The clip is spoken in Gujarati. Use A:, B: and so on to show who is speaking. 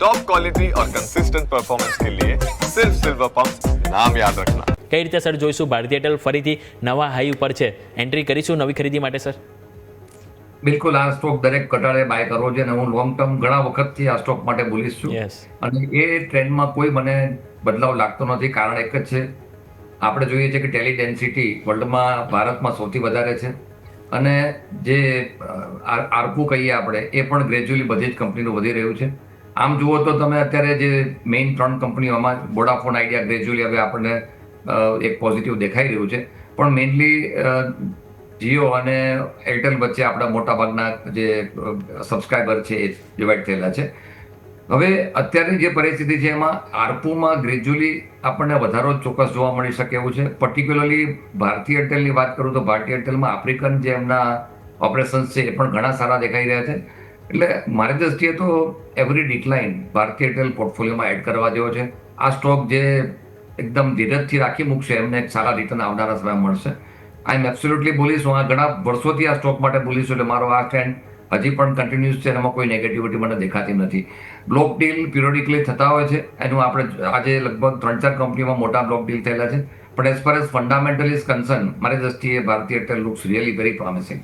A: टॉप क्वालिटी और कंसिस्टेंट परफॉर्मेंस के लिए सिर्फ सिल्वर पंप नाम याद रखना
B: કઈ રીતે સર જોઈશું ભારતીય એરટેલ ફરીથી નવા હાઈ ઉપર છે એન્ટ્રી કરીશું નવી ખરીદી માટે સર
C: બિલકુલ આ સ્ટોક દરેક કટાળે બાય કરવો છે અને હું લોંગ ટર્મ ઘણા વખતથી આ સ્ટોક માટે બોલીશ છું
B: યસ
C: અને એ ટ્રેન્ડમાં કોઈ મને બદલાવ લાગતો નથી કારણ એક જ છે આપણે જોઈએ છે કે ટેલી ડેન્સિટી વર્લ્ડમાં ભારતમાં સૌથી વધારે છે અને જે આરપુ કહીએ આપણે એ પણ ગ્રેજ્યુઅલી બધી જ કંપનીનું વધી રહ્યું છે આમ જુઓ તો તમે અત્યારે જે મેઇન ત્રણ કંપનીઓમાં વોડાફોન આઈડિયા ગ્રેજ્યુઅલી હવે આપણને એક પોઝિટિવ દેખાઈ રહ્યું છે. પણ મેઇનલી જીઓ અને એરટેલ વચ્ચે આપણા મોટાભાગના જે સબસ્ક્રાઈબર છે એ ડિવાઈડ થયેલા છે. હવે અત્યારની જે પરિસ્થિતિ છે એમાં આરપુમાં ગ્રેજ્યુઅલી આપણને વધારો ચોક્કસ જોવા મળી શકે એવું છે. પર્ટિક્યુલરલી ભારતીય એરટેલની વાત કરું તો ભારતીય એરટેલમાં આફ્રિકન જે એમના ઓપરેશન્સ છે એ પણ ઘણા સારા દેખાઈ રહ્યા છે. એટલે મારી દ્રષ્ટિએ તો એવરી ડિક્લાઇન ભારતીય એરટેલ પોર્ટફોલિયોમાં એડ કરવા જેવો છે. આ સ્ટોક જે એકદમ ધીરજથી રાખી મૂકશે, એમને એક સારા રિટર્ન આવનારા સમય મળશે. આઈ એમ એબ્સોલ્યુટલી બોલીશ હું આ ઘણા વર્ષોથી આ સ્ટોક માટે બોલીશ એટલે મારો આ ટ્રેન્ડ હજી પણ કન્ટિન્યુઅસ છે એમાં કોઈ નેગેટિવિટી મને દેખાતી નથી. બ્લોક ડીલ પિરિયોડિકલી થતા હોય છે. એનું આપણે આજે લગભગ ત્રણ ચાર કંપનીમાં મોટા બ્લોક ડીલ થયેલા છે. પણ as far as fundamental concern મારી દ્રષ્ટિએ Bharti Airtel looks really very promising